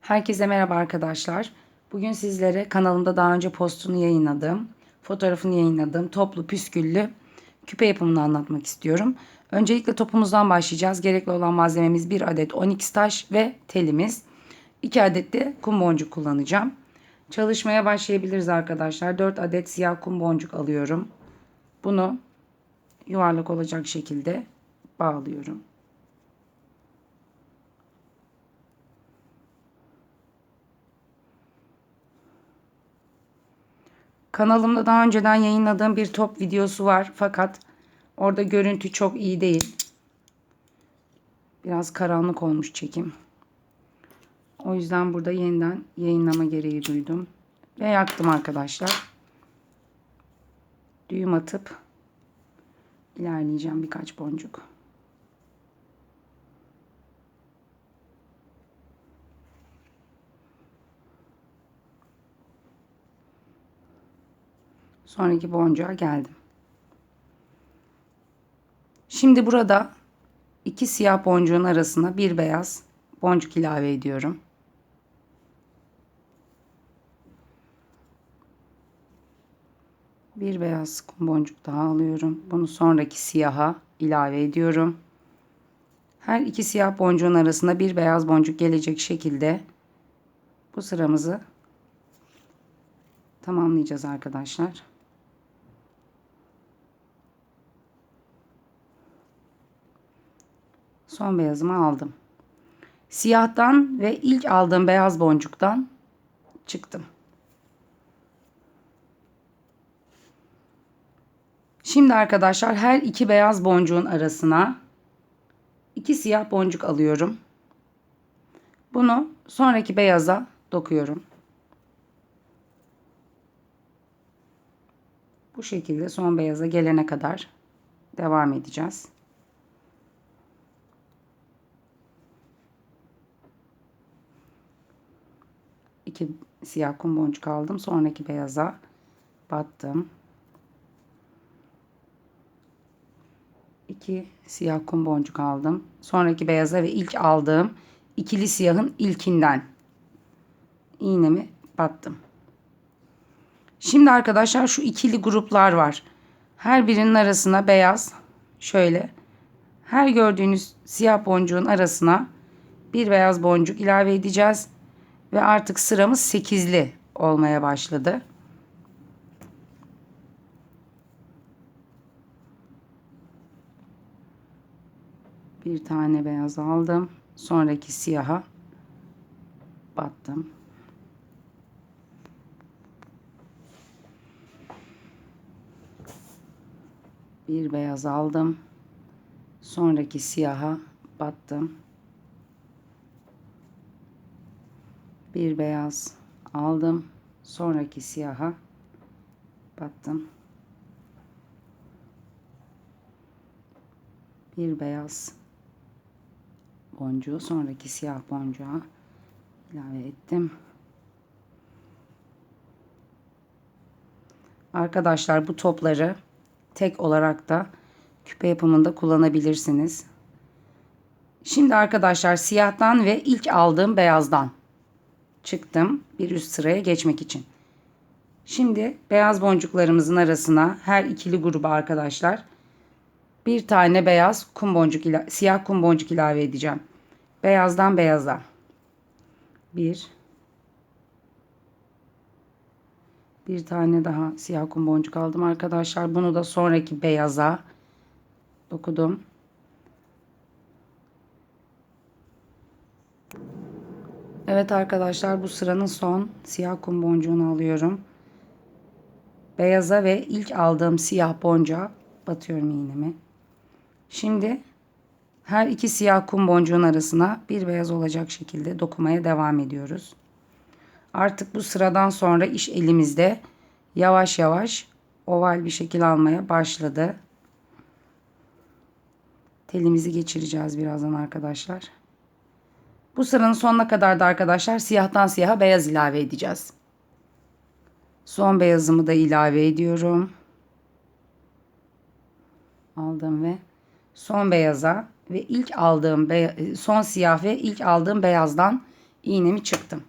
Herkese merhaba arkadaşlar. Bugün sizlere kanalımda daha önce postunu yayınladığım, fotoğrafını yayınladığım toplu püsküllü küpe yapımını anlatmak istiyorum. Öncelikle topumuzdan başlayacağız. Gerekli olan malzememiz 1 adet onyx taş ve telimiz. 2 adet de kum boncuk kullanacağım. Çalışmaya başlayabiliriz arkadaşlar. 4 adet siyah kum boncuk alıyorum. Bunu yuvarlak olacak şekilde bağlıyorum. Kanalımda daha önceden yayınladığım bir top videosu var. Fakat orada görüntü çok iyi değil. Biraz karanlık olmuş çekim. O yüzden burada yeniden yayınlama gereği duydum. Ve yaktım arkadaşlar. Düğüm atıp ilerleyeceğim birkaç boncuk. Sonraki boncuğa geldim. Şimdi burada iki siyah boncuğun arasına bir beyaz boncuk ilave ediyorum. Bir beyaz kum boncuk daha alıyorum. Bunu sonraki siyaha ilave ediyorum. Her iki siyah boncuğun arasına bir beyaz boncuk gelecek şekilde bu sıramızı tamamlayacağız arkadaşlar. Son beyazımı aldım. Siyahtan ve ilk aldığım beyaz boncuktan çıktım. Şimdi arkadaşlar her iki beyaz boncuğun arasına iki siyah boncuk alıyorum. Bunu sonraki beyaza dokuyorum. Bu şekilde son beyaza gelene kadar devam edeceğiz. İki siyah kum boncuk aldım. Sonraki beyaza battım. iki siyah kum boncuk aldım. Sonraki beyaza ve ilk aldığım ikili siyahın ilkinden iğnemi battım. Şimdi arkadaşlar şu ikili gruplar var. Her birinin arasına beyaz şöyle her gördüğünüz siyah boncuğun arasına bir beyaz boncuk ilave edeceğiz. Ve artık sıramız 8'li olmaya başladı. Bir tane beyaz aldım. Sonraki siyaha battım. Bir beyaz aldım. Sonraki siyaha battım. Bir beyaz aldım. Sonraki siyaha battım. Bir beyaz boncuğu sonraki siyah boncuğa ilave ettim. Arkadaşlar bu topları tek olarak da küpe yapımında kullanabilirsiniz. Şimdi arkadaşlar siyahtan ve ilk aldığım beyazdan çıktım bir üst sıraya geçmek için. Şimdi beyaz boncuklarımızın arasına her ikili gruba arkadaşlar bir tane beyaz kum boncuk siyah kum boncuk ilave edeceğim. Beyazdan beyaza. Bir. Bir tane daha siyah kum boncuk aldım arkadaşlar. Bunu da sonraki beyaza dokudum. Evet arkadaşlar bu sıranın son siyah kum boncuğunu alıyorum. Beyaza ve ilk aldığım siyah boncuğa batıyorum iğnemi. Şimdi her iki siyah kum boncuğun arasına bir beyaz olacak şekilde dokumaya devam ediyoruz. Artık bu sıradan sonra iş elimizde yavaş yavaş oval bir şekil almaya başladı. Telimizi geçireceğiz birazdan arkadaşlar. Bu sıranın sonuna kadar da arkadaşlar siyahtan siyaha beyaz ilave edeceğiz. Son beyazımı da ilave ediyorum. Aldım ve son beyaza ve ilk aldığım son siyah ve ilk aldığım beyazdan iğnemi çıktım.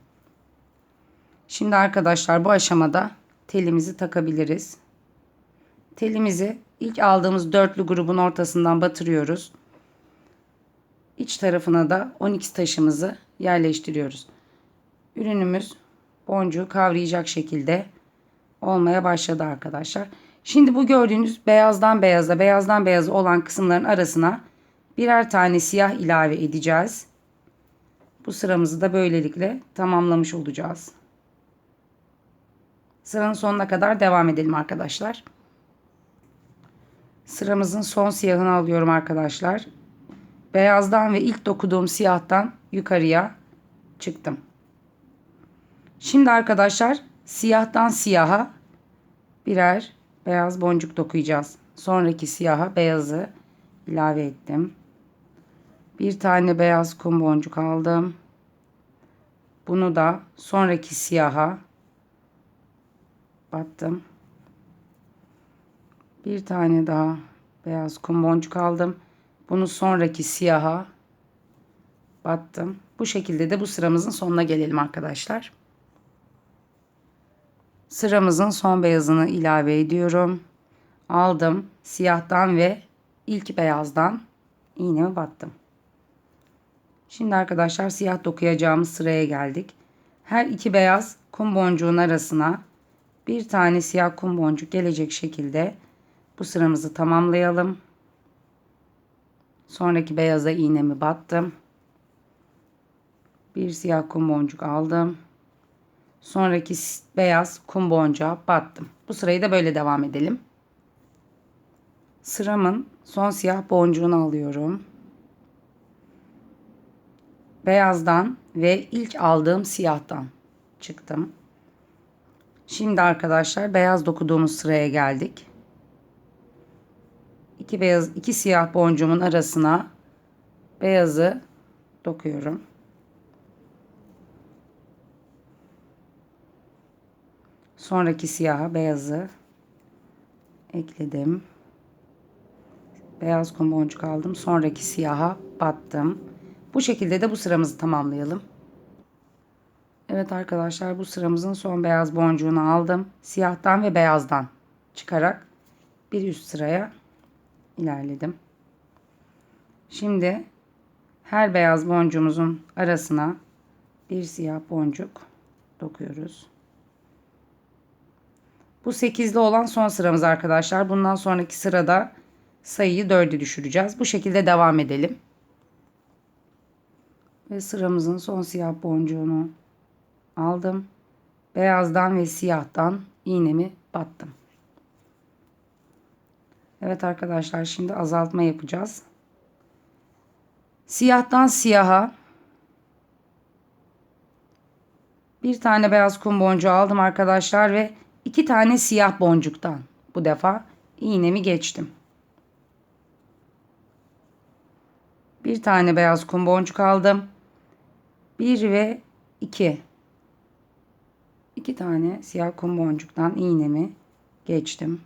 Şimdi arkadaşlar bu aşamada telimizi takabiliriz. Telimizi ilk aldığımız dörtlü grubun ortasından batırıyoruz. İç tarafına da 12 taşımızı yerleştiriyoruz. Ürünümüz boncuğu kavrayacak şekilde olmaya başladı arkadaşlar. Şimdi bu gördüğünüz beyazdan beyaza, beyazdan beyaza olan kısımların arasına birer tane siyah ilave edeceğiz. Bu sıramızı da böylelikle tamamlamış olacağız. Sıranın sonuna kadar devam edelim arkadaşlar. Sıramızın son siyahını alıyorum arkadaşlar. Beyazdan ve ilk dokuduğum siyahtan yukarıya çıktım. Şimdi arkadaşlar siyahtan siyaha birer beyaz boncuk dokuyacağız. Sonraki siyaha beyazı ilave ettim. Bir tane beyaz kum boncuk aldım. Bunu da sonraki siyaha battım. Bir tane daha beyaz kum boncuk aldım. Bunu sonraki siyaha battım. Bu şekilde de bu sıramızın sonuna gelelim arkadaşlar. Sıramızın son beyazını ilave ediyorum. Aldım siyahtan ve ilk beyazdan iğnemi battım. Şimdi arkadaşlar siyah dokuyacağımız sıraya geldik. Her iki beyaz kum boncuğun arasına bir tane siyah kum boncuk gelecek şekilde bu sıramızı tamamlayalım. Sonraki beyaza iğnemi battım. Bir siyah kum boncuk aldım. Sonraki beyaz kum boncuğa battım. Bu sırayı da böyle devam edelim. Sıramın son siyah boncuğunu alıyorum. Beyazdan ve ilk aldığım siyahtan çıktım. Şimdi arkadaşlar beyaz dokuduğumuz sıraya geldik. İki beyaz, iki siyah boncuğumun arasına beyazı dokuyorum. Sonraki siyaha beyazı ekledim. Beyaz kum boncuk aldım. Sonraki siyaha battım. Bu şekilde de bu sıramızı tamamlayalım. Evet arkadaşlar bu sıramızın son beyaz boncuğunu aldım. Siyahtan ve beyazdan çıkarak bir üst sıraya ilerledim. Şimdi her beyaz boncuğumuzun arasına bir siyah boncuk dokuyoruz. Bu 8'li olan son sıramız arkadaşlar. Bundan sonraki sırada sayıyı 4'e düşüreceğiz. Bu şekilde devam edelim. Ve sıramızın son siyah boncuğunu aldım. Beyazdan ve siyahtan iğnemi battım. Evet arkadaşlar şimdi azaltma yapacağız. Siyahtan siyaha bir tane beyaz kum boncuğu aldım arkadaşlar ve iki tane siyah boncuktan bu defa iğnemi geçtim. Bir tane beyaz kum boncuk aldım. Bir ve iki. İki tane siyah kum boncuktan iğnemi geçtim.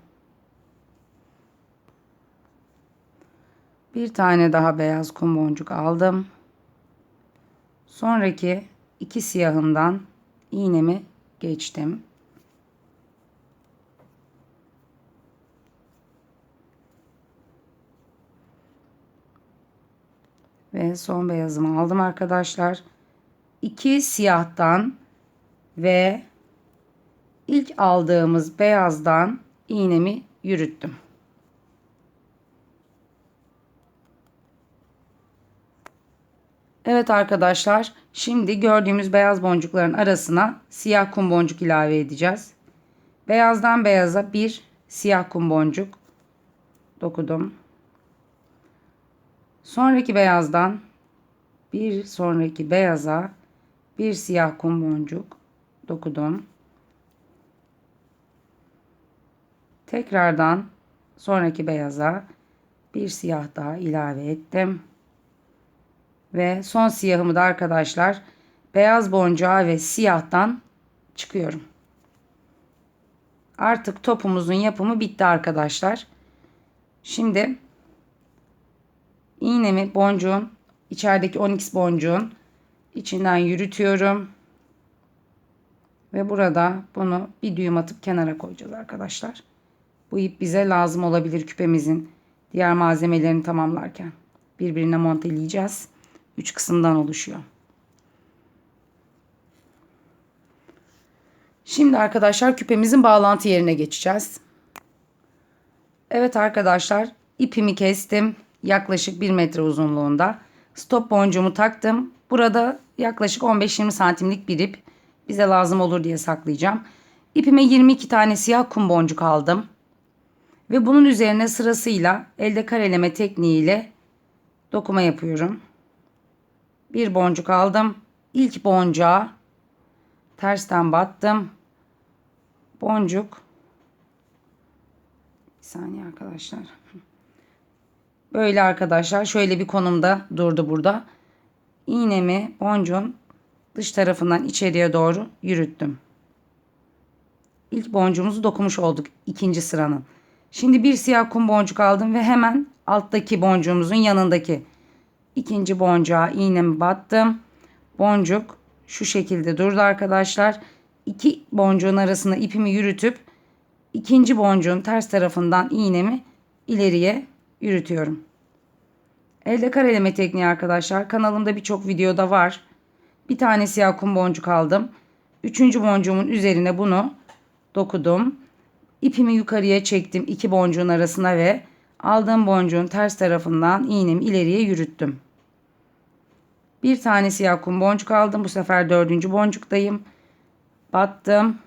Bir tane daha beyaz kum boncuk aldım. Sonraki iki siyahımdan iğnemi geçtim. Ve son beyazımı aldım arkadaşlar. İki siyahtan ve ilk aldığımız beyazdan iğnemi yürüttüm. Evet arkadaşlar şimdi gördüğümüz beyaz boncukların arasına siyah kum boncuk ilave edeceğiz. Beyazdan beyaza bir siyah kum boncuk dokudum. Sonraki beyazdan bir sonraki beyaza bir siyah kum boncuk dokudum. Tekrardan sonraki beyaza bir siyah daha ilave ettim. Ve son siyahımı da arkadaşlar beyaz boncuğa ve siyahtan çıkıyorum. Artık topumuzun yapımı bitti arkadaşlar. Şimdi iğnemi boncuğun içerideki onyx boncuğun içinden yürütüyorum. Ve burada bunu bir düğüm atıp kenara koyacağız arkadaşlar. Bu ip bize lazım olabilir küpemizin diğer malzemelerini tamamlarken. Birbirine monteleyeceğiz. Üç kısımdan oluşuyor. Şimdi arkadaşlar küpemizin bağlantı yerine geçeceğiz. Evet arkadaşlar ipimi kestim. Yaklaşık 1 metre uzunluğunda. Stop boncuğumu taktım. Burada yaklaşık 15-20 santimlik bir ip. Bize lazım olur diye saklayacağım. İpime 22 tane siyah kum boncuk aldım. Ve bunun üzerine sırasıyla elde kareleme tekniğiyle dokuma yapıyorum. Bir boncuk aldım. İlk boncuğa tersten battım. Boncuk. Bir saniye arkadaşlar. Böyle arkadaşlar şöyle bir konumda durdu burada. İğnemi boncuğun dış tarafından içeriye doğru yürüttüm. İlk boncuğumuzu dokumuş olduk ikinci sıranın. Şimdi bir siyah kum boncuk aldım ve hemen alttaki boncuğumuzun yanındaki ikinci boncuğa iğnemi battım. Boncuk şu şekilde durdu arkadaşlar. İki boncuğun arasında ipimi yürütüp ikinci boncuğun ters tarafından iğnemi ileriye yürütüyorum. Elde kareleme tekniği arkadaşlar. Kanalımda birçok videoda var. Bir tane siyah kum boncuk aldım. Üçüncü boncuğumun üzerine bunu dokudum. İpimi yukarıya çektim iki boncuğun arasına ve aldığım boncuğun ters tarafından iğnemi ileriye yürüttüm. Bir tane siyah kum boncuk aldım. Bu sefer dördüncü boncuktayım. Battım.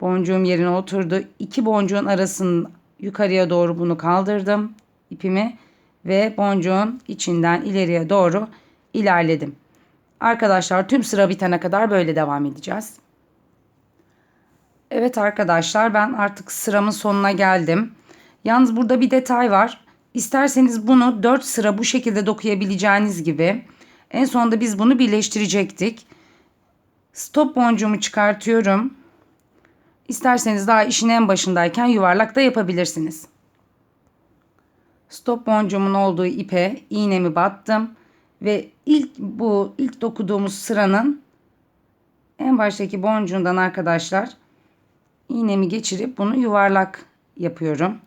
Boncuğum yerine oturdu. İki boncuğun arasını yukarıya doğru bunu kaldırdım. ipimi ve boncuğun içinden ileriye doğru ilerledim. Arkadaşlar tüm sıra bitene kadar böyle devam edeceğiz. Evet arkadaşlar ben artık sıramın sonuna geldim. Yalnız burada bir detay var. İsterseniz bunu 4 sıra bu şekilde dokuyabileceğiniz gibi en sonunda biz bunu birleştirecektik. Stop boncuğumu çıkartıyorum. İsterseniz daha işin en başındayken yuvarlak da yapabilirsiniz. Stop boncuğumun olduğu ipe iğnemi battım ve ilk bu ilk dokuduğumuz sıranın en baştaki boncuğundan arkadaşlar iğnemi geçirip bunu yuvarlak yapıyorum.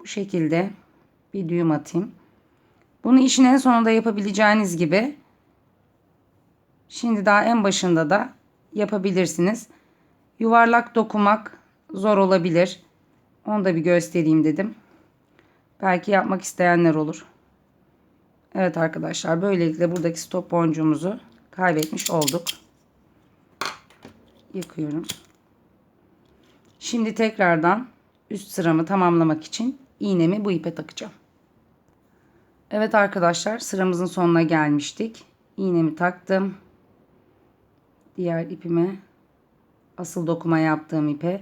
Bu şekilde bir düğüm atayım. Bunu işin en sonunda yapabileceğiniz gibi şimdi daha en başında da yapabilirsiniz. Yuvarlak dokumak zor olabilir. Onu da bir göstereyim dedim. Belki yapmak isteyenler olur. Evet arkadaşlar böylelikle buradaki stop boncuğumuzu kaybetmiş olduk. Yıkıyorum. Şimdi tekrardan üst sıramı tamamlamak için iğnemi bu ipe takacağım. Evet arkadaşlar sıramızın sonuna gelmiştik. İğnemi taktım. Diğer ipime asıl dokuma yaptığım ipe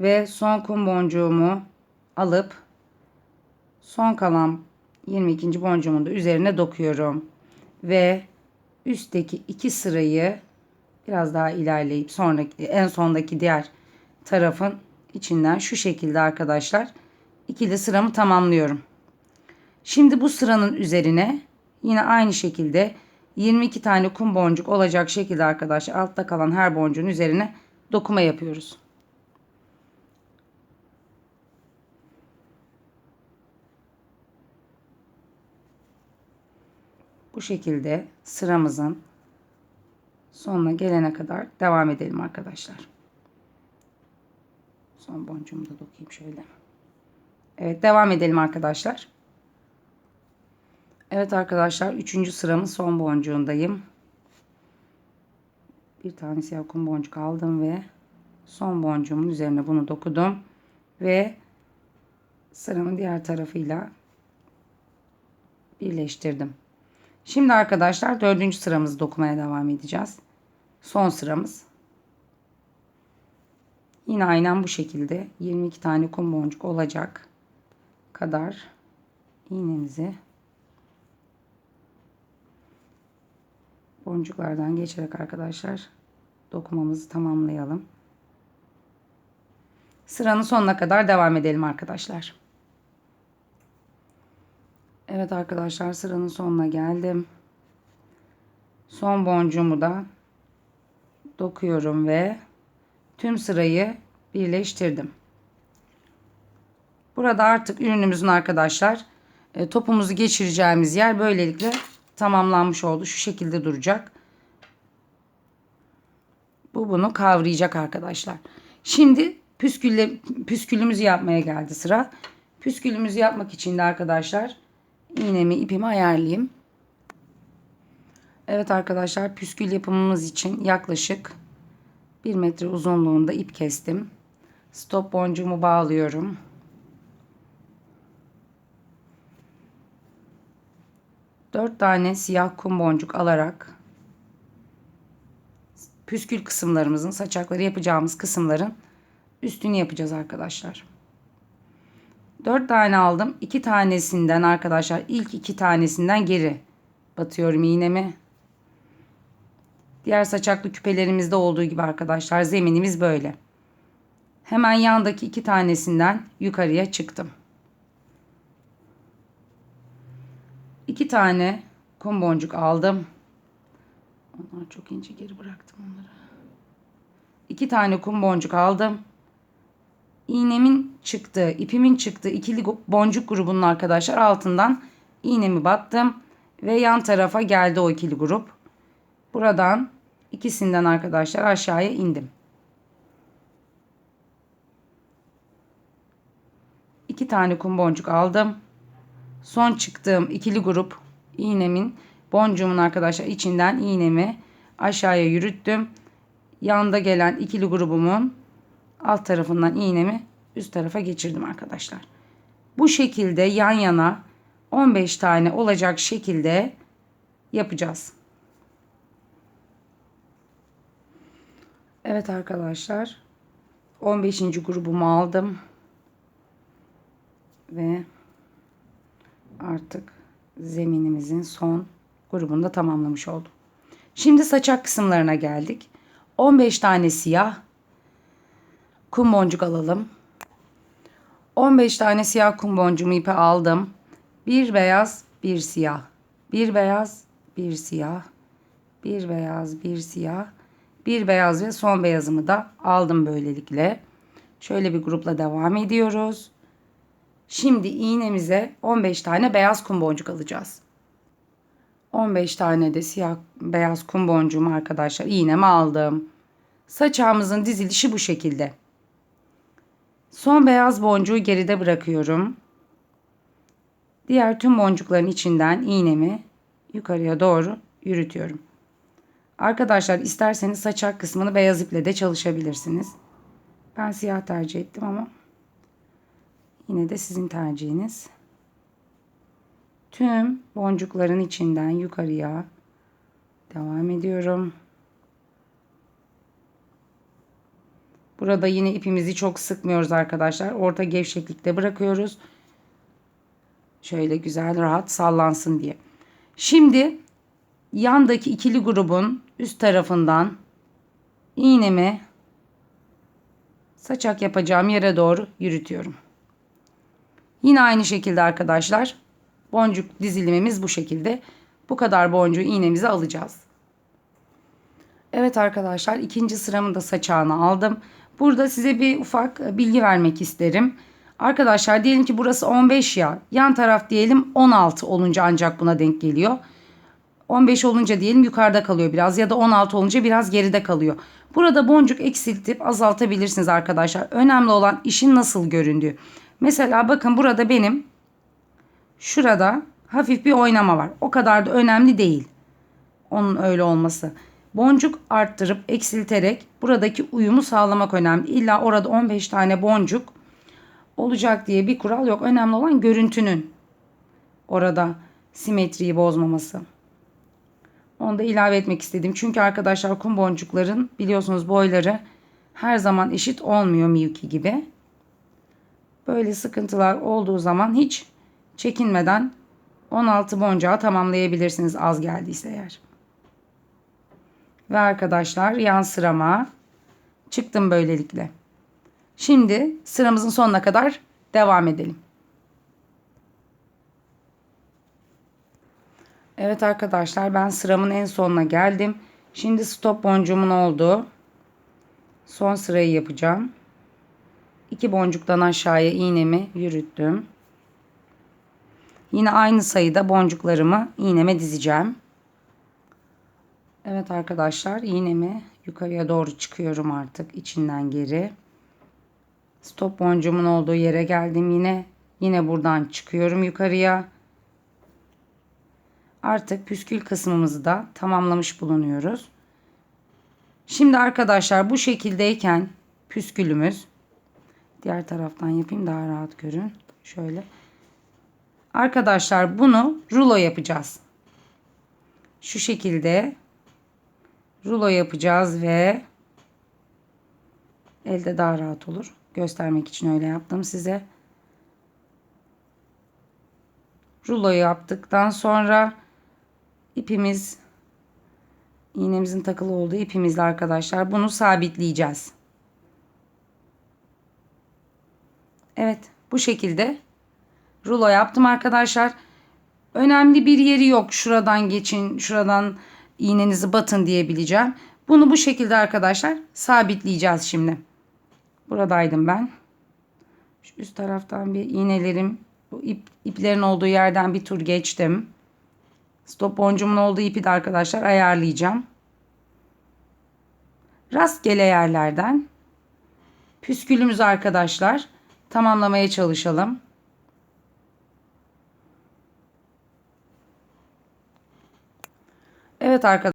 ve son kum boncuğumu alıp son kalan 22. boncuğumun da üzerine dokuyorum. Ve üstteki iki sırayı biraz daha ilerleyip sonraki en sondaki diğer tarafın içinden şu şekilde arkadaşlar ikili sıramı tamamlıyorum. Şimdi bu sıranın üzerine yine aynı şekilde 22 tane kum boncuk olacak şekilde arkadaşlar altta kalan her boncuğun üzerine dokuma yapıyoruz. Bu şekilde sıramızın sonuna gelene kadar devam edelim arkadaşlar. Son boncuğumu da dokuyayım şöyle. Evet devam edelim arkadaşlar. Evet arkadaşlar 3. sıramın son boncuğundayım. Bir tane siyah kum boncuk aldım ve son boncuğumun üzerine bunu dokudum. Ve sıramın diğer tarafıyla birleştirdim. Şimdi arkadaşlar dördüncü sıramızı dokumaya devam edeceğiz. Son sıramız. Yine aynen bu şekilde 22 tane kum boncuk olacak kadar iğnemizi boncuklardan geçerek arkadaşlar dokumamızı tamamlayalım. Sıranın sonuna kadar devam edelim arkadaşlar. Evet arkadaşlar sıranın sonuna geldim. Son boncuğumu da dokuyorum ve tüm sırayı birleştirdim. Burada artık ürünümüzün arkadaşlar e, topumuzu geçireceğimiz yer böylelikle tamamlanmış oldu. Şu şekilde duracak. Bu bunu kavrayacak arkadaşlar. Şimdi püskülle, püskülümüzü yapmaya geldi sıra. Püskülümüzü yapmak için de arkadaşlar iğnemi ipimi ayarlayayım. Evet arkadaşlar püskül yapımımız için yaklaşık 1 metre uzunluğunda ip kestim. Stop boncuğumu bağlıyorum. Dört tane siyah kum boncuk alarak püskül kısımlarımızın saçakları yapacağımız kısımların üstünü yapacağız arkadaşlar. 4 tane aldım. 2 tanesinden arkadaşlar ilk 2 tanesinden geri batıyorum iğnemi. Diğer saçaklı küpelerimizde olduğu gibi arkadaşlar zeminimiz böyle. Hemen yandaki 2 tanesinden yukarıya çıktım. 2 tane kum boncuk aldım. Onlar çok ince geri bıraktım onları. 2 tane kum boncuk aldım iğnemin çıktığı, ipimin çıktığı ikili boncuk grubunun arkadaşlar altından iğnemi battım ve yan tarafa geldi o ikili grup. Buradan ikisinden arkadaşlar aşağıya indim. İki tane kum boncuk aldım. Son çıktığım ikili grup iğnemin boncuğumun arkadaşlar içinden iğnemi aşağıya yürüttüm. Yanda gelen ikili grubumun alt tarafından iğnemi üst tarafa geçirdim arkadaşlar. Bu şekilde yan yana 15 tane olacak şekilde yapacağız. Evet arkadaşlar 15. grubumu aldım ve artık zeminimizin son grubunu da tamamlamış oldum. Şimdi saçak kısımlarına geldik. 15 tane siyah, kum boncuk alalım. 15 tane siyah kum boncuğumu ipe aldım. Bir beyaz, bir siyah. Bir beyaz, bir siyah. Bir beyaz, bir siyah. Bir beyaz ve son beyazımı da aldım böylelikle. Şöyle bir grupla devam ediyoruz. Şimdi iğnemize 15 tane beyaz kum boncuk alacağız. 15 tane de siyah beyaz kum boncuğumu arkadaşlar iğnemi aldım. Saçağımızın dizilişi bu şekilde. Son beyaz boncuğu geride bırakıyorum. Diğer tüm boncukların içinden iğnemi yukarıya doğru yürütüyorum. Arkadaşlar isterseniz saçak kısmını beyaz iple de çalışabilirsiniz. Ben siyah tercih ettim ama yine de sizin tercihiniz. Tüm boncukların içinden yukarıya devam ediyorum. Burada yine ipimizi çok sıkmıyoruz arkadaşlar. Orta gevşeklikte bırakıyoruz. Şöyle güzel rahat sallansın diye. Şimdi yandaki ikili grubun üst tarafından iğnemi saçak yapacağım yere doğru yürütüyorum. Yine aynı şekilde arkadaşlar boncuk dizilimimiz bu şekilde. Bu kadar boncuğu iğnemize alacağız. Evet arkadaşlar ikinci sıramı da saçağına aldım. Burada size bir ufak e, bilgi vermek isterim. Arkadaşlar diyelim ki burası 15 ya. Yan taraf diyelim 16 olunca ancak buna denk geliyor. 15 olunca diyelim yukarıda kalıyor biraz ya da 16 olunca biraz geride kalıyor. Burada boncuk eksiltip azaltabilirsiniz arkadaşlar. Önemli olan işin nasıl göründüğü. Mesela bakın burada benim şurada hafif bir oynama var. O kadar da önemli değil. Onun öyle olması. Boncuk arttırıp eksilterek buradaki uyumu sağlamak önemli. İlla orada 15 tane boncuk olacak diye bir kural yok. Önemli olan görüntünün orada simetriyi bozmaması. Onu da ilave etmek istedim. Çünkü arkadaşlar kum boncukların biliyorsunuz boyları her zaman eşit olmuyor Miyuki gibi. Böyle sıkıntılar olduğu zaman hiç çekinmeden 16 boncuğa tamamlayabilirsiniz az geldiyse eğer. Ve arkadaşlar yan sırama çıktım böylelikle. Şimdi sıramızın sonuna kadar devam edelim. Evet arkadaşlar ben sıramın en sonuna geldim. Şimdi stop boncuğumun olduğu son sırayı yapacağım. İki boncuktan aşağıya iğnemi yürüttüm. Yine aynı sayıda boncuklarımı iğneme dizeceğim. Evet arkadaşlar iğnemi yukarıya doğru çıkıyorum artık içinden geri. Stop boncuğumun olduğu yere geldim yine. Yine buradan çıkıyorum yukarıya. Artık püskül kısmımızı da tamamlamış bulunuyoruz. Şimdi arkadaşlar bu şekildeyken püskülümüz diğer taraftan yapayım daha rahat görün. Şöyle. Arkadaşlar bunu rulo yapacağız. Şu şekilde rulo yapacağız ve elde daha rahat olur. Göstermek için öyle yaptım size. Rulo yaptıktan sonra ipimiz iğnemizin takılı olduğu ipimizle arkadaşlar bunu sabitleyeceğiz. Evet bu şekilde rulo yaptım arkadaşlar. Önemli bir yeri yok. Şuradan geçin, şuradan iğnenizi batın diyebileceğim. Bunu bu şekilde arkadaşlar sabitleyeceğiz şimdi. Buradaydım ben. Şu üst taraftan bir iğnelerim, bu ip, iplerin olduğu yerden bir tur geçtim. Stop boncuğumun olduğu ipi de arkadaşlar ayarlayacağım. Rastgele yerlerden püskülümüzü arkadaşlar tamamlamaya çalışalım. Evet arkadaşlar.